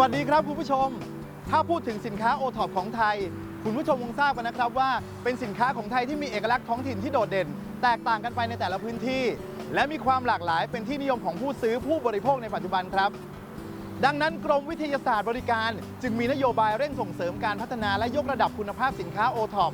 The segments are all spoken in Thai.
วัสดีครับคุณผู้ชม ถ้าพูดถึงสินค้าโอท็อปของไทย คุณผู้ชมคงทราบกันนะครับว่าเป็นสินค้าของไทยที่มีเอกลักษณ์ท้องถิ่นที่โดดเด่น แตกต่างกันไปในแต่ละพื้นที่ และมีความหลากหลายเป็นที่นิยมของผู้ซื้อผู้บริโภคในปัจจุบันครับ ดังนั้นกรมวิทยาศาสตร์บริการ จึงมีนโยบายเร่งส่งเสริมการพัฒนาและยกระดับคุณภาพสินค้าโอท็อป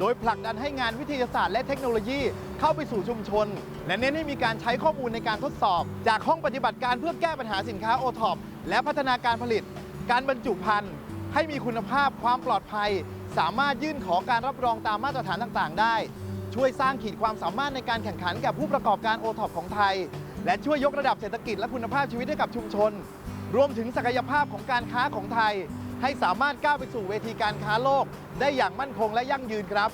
โดยผลักดันให้งานวิทยาศาสตร์และเทคโนโลยีเข้าไปสู่ชุมชน และเน้นให้มีการใช้ข้อมูลในการทดสอบ จากห้องปฏิบัติการเพื่อแก้ปัญหาสินค้าโอท็อปและพัฒนาการผลิต การบรรจุภัณฑ์ให้มีคุณภาพความปลอดภัย สามารถยื่นขอการรับรองตามมาตรฐานต่างๆ ได้ ช่วยสร้างขีดความสามารถในการแข่งขันกับผู้ประกอบการโอท็อปของไทย และช่วยยกระดับเศรษฐกิจและคุณภาพชีวิตให้กับชุมชน รวมถึงศักยภาพของการค้าของไทย ให้สามารถก้าวไปสู่เวทีการค้าโลก ได้อย่างมั่นคงและยั่งยืนครับ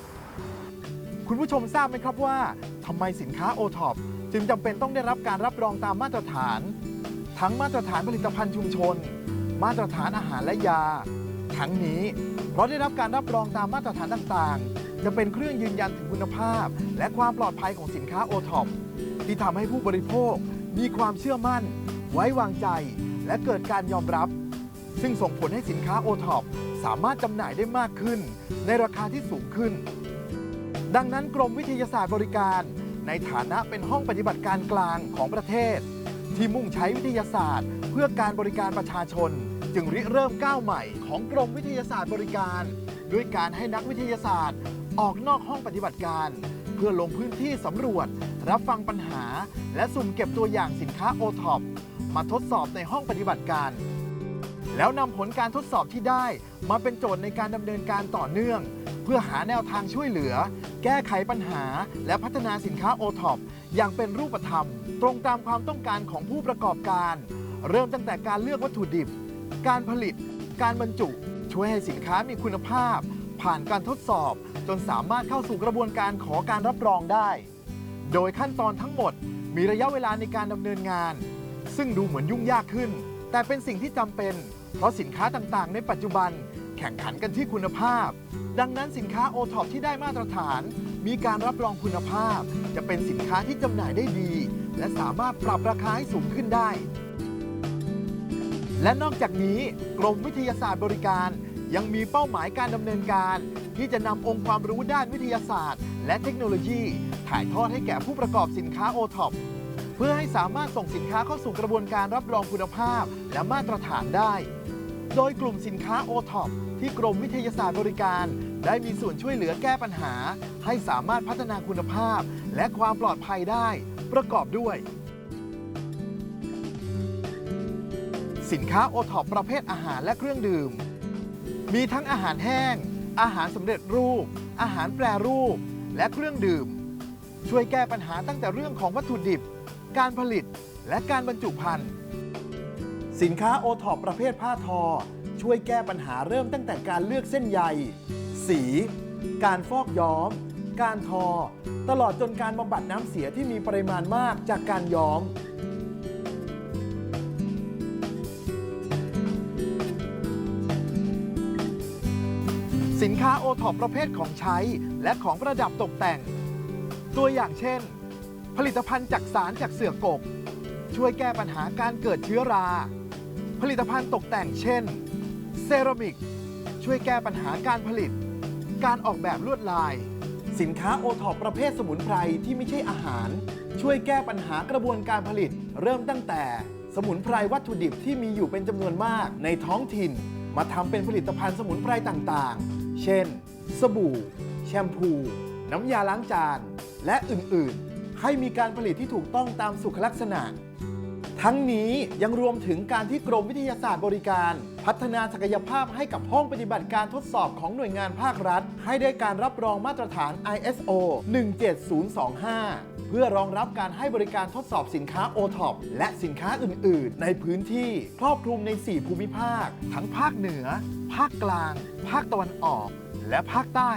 คุณผู้ชมทราบไหมครับว่าทำไมสินค้าโอท็อปจึงจำเป็นต้องได้รับการรับรองตามมาตรฐาน ทั้งมาตรฐานผลิตภัณฑ์ชุมชน มาตรฐานอาหารและยา ทั้งนี้ เพราะได้รับการรับรองตามมาตรฐานต่างๆ จะเป็นเครื่องยืนยันถึงคุณภาพ และความปลอดภัยของสินค้าโอท็อปที่ทำให้ผู้บริโภคมีความเชื่อมั่น ไว้วางใจ และเกิดการยอมรับ ซึ่งส่งผลให้สินค้าโอท็อปสามารถจำหน่ายได้มากขึ้น ในราคาที่สูงขึ้น ดังนั้นกรมวิทยาศาสตร์บริการ ในฐานะเป็นห้องปฏิบัติการกลางของประเทศ ที่มุ่งใช้วิทยาศาสตร์ เพื่อการบริการประชาชน จึงริเริ่มก้าวใหม่ของกรมวิทยาศาสตร์บริการ ด้วยการให้นักวิทยาศาสตร์ ออกนอกห้องปฏิบัติการ เพื่อลงพื้นที่สำรวจ รับฟังปัญหา และสุ่มเก็บตัวอย่างสินค้าโอท็อปมาทดสอบในห้องปฏิบัติการ แล้วนำผลการทดสอบที่ได้มาเป็นโจทย์ในการดำเนินการต่อเนื่อง เพื่อหาแนวทางช่วยเหลือ แก้ไขปัญหา และพัฒนาสินค้าโอท็อปอย่างเป็นรูปธรรม ตรงตามความต้องการของผู้ประกอบการ เริ่มตั้งแต่การเลือกวัตถุดิบ การผลิต การบรรจุ ช่วยให้สินค้ามีคุณภาพ ผ่านการทดสอบ จนสามารถเข้าสู่กระบวนการขอการรับรองได้ โดยขั้นตอนทั้งหมดมีระยะเวลาในการดำเนินงาน ซึ่งดูเหมือนยุ่งยากขึ้น แต่เป็นสิ่งที่จำเป็น เพราะสินค้าต่างๆ ในปัจจุบันแข่งขันกันที่คุณภาพ ดังนั้นสินค้าโอท็อปที่ได้มาตรฐาน มีการรับรองคุณภาพ จะเป็นสินค้าที่จำหน่ายได้ดี และสามารถปรับราคาให้สูงขึ้นได้ และนอกจากนี้กรมวิทยาศาสตร์บริการ ยังมีเป้าหมายการดำเนินการ ที่จะนำองค์ความรู้ด้านวิทยาศาสตร์ และเทคโนโลยี ถ่ายทอดให้แก่ผู้ประกอบสินค้าโอท็อปเพื่อให้สามารถส่งสินค้าเข้าสู่กระบวนการรับรองคุณภาพ และมาตรฐานได้ โดยกลุ่มสินค้าโอท็อปที่กรมวิทยาศาสตร์บริการ ได้มีส่วนช่วยเหลือแก้ปัญหา ให้สามารถพัฒนาคุณภาพ และความปลอดภัยได้ ประกอบด้วย สินค้าโอท็อปประเภทอาหารและเครื่องดื่ม มีทั้งอาหารแห้ง อาหารสำเร็จรูป อาหารแปรรูป และเครื่องดื่ม ช่วยแก้ปัญหาตั้งแต่เรื่องของวัตถุดิบ การผลิต และการบรรจุภัณฑ์ สินค้าโอท็อปประเภทผ้าทอ ช่วยแก้ปัญหาเริ่มตั้งแต่การเลือกเส้นใย สี การฟอกย้อม การทอ ตลอดจนการบำบัดน้ำเสียที่มีปริมาณมากจากการย้อม สินค้าโอท็อปประเภทของใช้และของประดับตกแต่ง ตัวอย่างเช่น ผลิตภัณฑ์จากสารจากเสือกกช่วยแก้ปัญหาการเกิดเชื้อรา ผลิตภัณฑ์ตกแต่งเช่น เซรามิก ช่วยแก้ปัญหาการผลิต การออกแบบลวดลาย สินค้าโอท็อปประเภทสมุนไพรที่ไม่ใช่อาหาร ช่วยแก้ปัญหากระบวนการผลิต เริ่มตั้งแต่ สมุนไพรวัตถุดิบที่มีอยู่เป็นจำนวนมากในท้องถิ่น มาทำเป็นผลิตภัณฑ์สมุนไพรต่างๆ เช่น สบู่ แชมพู น้ำยาล้างจาน และอื่นๆ ให้มีการผลิตที่ถูกต้องตามสุขลักษณะ ทั้งนี้ยังรวมถึงการที่กรมวิทยาศาสตร์บริการ พัฒนาศักยภาพให้กับห้องปฏิบัติการทดสอบของหน่วยงานภาครัฐ ให้ได้การรับรองมาตรฐาน ISO 17025 เพื่อรองรับการให้บริการทดสอบสินค้า OTOP และสินค้าอื่น ๆ ในพื้นที่ครอบคลุมใน 4 ภูมิภาค ทั้งภาคเหนือ ภาคกลาง ภาคตะวันออก และภาคใต้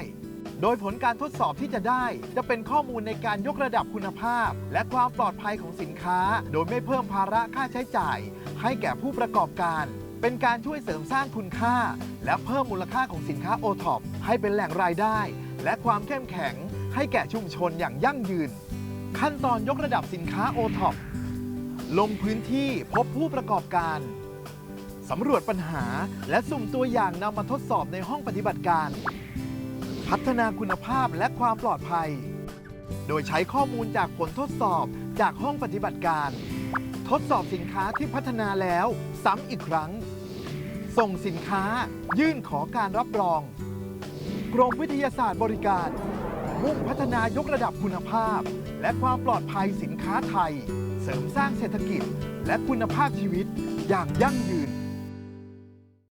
โดยผลการทดสอบที่จะได้ จะเป็นข้อมูลในการยกระดับคุณภาพ และความปลอดภัยของสินค้า โดยไม่เพิ่มภาระค่าใช้จ่าย ให้แก่ผู้ประกอบการ เป็นการช่วยเสริมสร้างคุณค่า และเพิ่มมูลค่าของสินค้าโอท็อปให้เป็นแหล่งรายได้ และความเข้มแข็ง ให้แก่ชุมชนอย่างยั่งยืน ขั้นตอนยกระดับสินค้าโอท็อปลงพื้นที่พบผู้ประกอบการสำรวจปัญหา และสุ่มตัวอย่างนำมาทดสอบในห้องปฏิบัติการ พัฒนาคุณภาพและความปลอดภัย โดยใช้ข้อมูลจากผลทดสอบจากห้องปฏิบัติการ ทดสอบสินค้าที่พัฒนาแล้วซ้ำอีกครั้ง ส่งสินค้ายื่นขอการรับรอง กรมวิทยาศาสตร์บริการ มุ่งพัฒนายกระดับคุณภาพ และความปลอดภัยสินค้าไทย เสริมสร้างเศรษฐกิจ และคุณภาพชีวิตอย่างยั่งยืน